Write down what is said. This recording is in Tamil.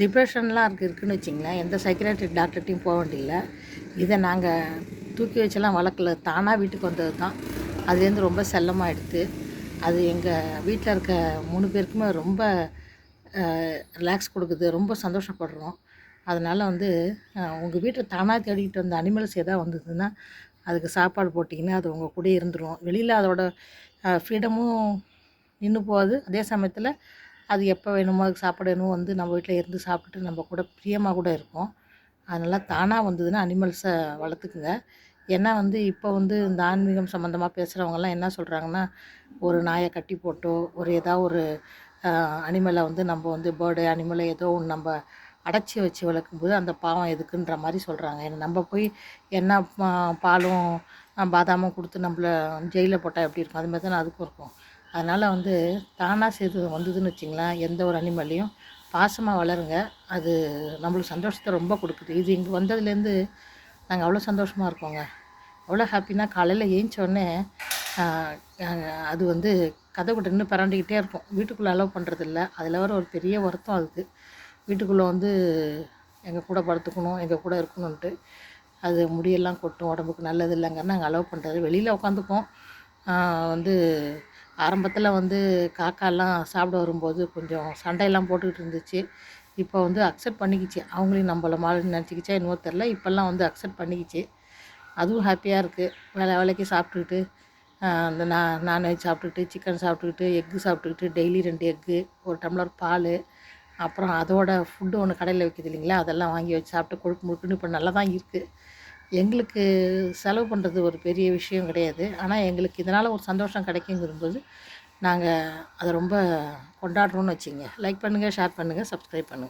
டிப்ரெஷன்லாம் இருக்குது இருக்குன்னு வச்சிங்களேன். எந்த சைக்கிராட்டிக் டாக்டர்கிட்டையும் போக வேண்டியதில்ல இதை நாங்கள் தூக்கி வச்செல்லாம் வளர்க்கல. தானாக வீட்டுக்கு வந்தது தான். அதுலேருந்து ரொம்ப செல்லமாக எடுத்து அது எங்கள் வீட்டில் இருக்க மூணு பேருக்குமே ரொம்ப ரிலாக்ஸ் கொடுக்குது. ரொம்ப சந்தோஷப்படுறோம். அதனால் வந்து உங்கள் வீட்டை தானாக தேடிக்கிட்டு வந்த அனிமல்ஸ் எதாவது வந்ததுன்னா அதுக்கு சாப்பாடு போட்டிங்கன்னா அது உங்கள் கூட இருந்துடும் வெளியில் அதோட ஃப்ரீடமும் நின்று போகாது. அதே சமயத்தில் அது எப்போ வேணுமோ அதுக்கு சாப்பாடு வேணுமோ வந்து நம்ம வீட்டில் இருந்து சாப்பிட்டுட்டு நம்ம கூட பிரியமாக கூட இருக்கும் அதனால் தானாக வந்ததுன்னா அனிமல்ஸை வளர்த்துக்குங்க. ஏன்னா வந்து இப்போ வந்து இந்த ஆன்மீகம் சம்மந்தமாக பேசுகிறவங்கலாம் என்ன சொல்கிறாங்கன்னா ஒரு நாயை கட்டி போட்டோ ஒரு ஏதாவது ஒரு அனிமலை வந்து நம்ம வந்து பேர்டு அனிமலை ஏதோ ஒன்று நம்ம அடைச்சி வச்சு வளர்க்கும்போது அந்த பாவம் எதுக்குன்ற மாதிரி சொல்கிறாங்க ஏன்னா நம்ம போய் என்ன பாலும் பாதாமும் கொடுத்து நம்மள ஜெயிலில் போட்டால் எப்படி இருக்கும்? அது மாதிரி தான் அதுக்கும் இருக்கும். அதனால் வந்து தானாக செய்து வந்ததுன்னு வச்சிங்களேன் எந்த ஒரு அனிமல்லையும். பாசமாக வளருங்க. அது நம்மளுக்கு சந்தோஷத்தை ரொம்ப கொடுக்குது. இது இங்கே வந்ததுலேருந்து நாங்கள் அவ்வளோ சந்தோஷமாக இருக்கோங்க. அவ்வளோ ஹாப்பினா காலையில் ஏஞ்சோடனே அது வந்து கதை கூட நின்று பரண்டிக்கிட்டே இருக்கும். வீட்டுக்குள்ளே அலோவ் பண்ணுறதில்ல அதில் வர ஒரு பெரிய வருத்தம் அதுக்கு வீட்டுக்குள்ளே வந்து எங்கள் கூட படுத்துக்கணும் எங்கள் கூட இருக்கணுன்ட்டு அது முடியெல்லாம் கொட்டும் உடம்புக்கு நல்லது இல்லைங்க. நாங்கள் அலோவ் பண்ணுறது வெளியில் உட்காந்துப்போம் வந்து ஆரம்பத்தில் வந்து காக்காலாம் சாப்பிட வரும்போது கொஞ்சம் சண்டையெல்லாம் போட்டுக்கிட்டு இருந்துச்சு. இப்போ வந்து அக்செப்ட் பண்ணிக்கிச்சு. அவங்களையும் நம்மள மாதிரி நினச்சிக்கிச்சா என்னவோ தெரில இப்போல்லாம் வந்து அக்செப்ட் பண்ணிக்கிச்சு. அதுவும் ஹாப்பியாக இருக்குது வேலை வேலைக்கு சாப்பிட்டுக்கிட்டு அந்த நா நான்வெஜ் சாப்பிட்டுக்கிட்டு சிக்கன் சாப்பிட்டுக்கிட்டு எக்கு சாப்பிட்டுக்கிட்டு டெய்லி ரெண்டு எக்கு ஒரு டம்ளர் பால் அப்புறம் அதோட ஃபுட்டு ஒன்று கடையில் விற்கிது இல்லைங்களா? அதெல்லாம் வாங்கி வச்சு சாப்பிட்டு கொழுப்பு முழுக்குன்னு இப்போ நல்லா தான் இருக்குது எங்களுக்கு செலவு பண்ணுறது ஒரு பெரிய விஷயம் கிடையாது. ஆனால் எங்களுக்கு இதனால் ஒரு சந்தோஷம் கிடைக்குங்கிறபோது நாங்கள் அதை ரொம்ப கொண்டாடுறோன்னு வச்சுங்க. லைக் பண்ணுங்கள் ஷேர் பண்ணுங்கள் சப்ஸ்கிரைப் பண்ணுங்கள்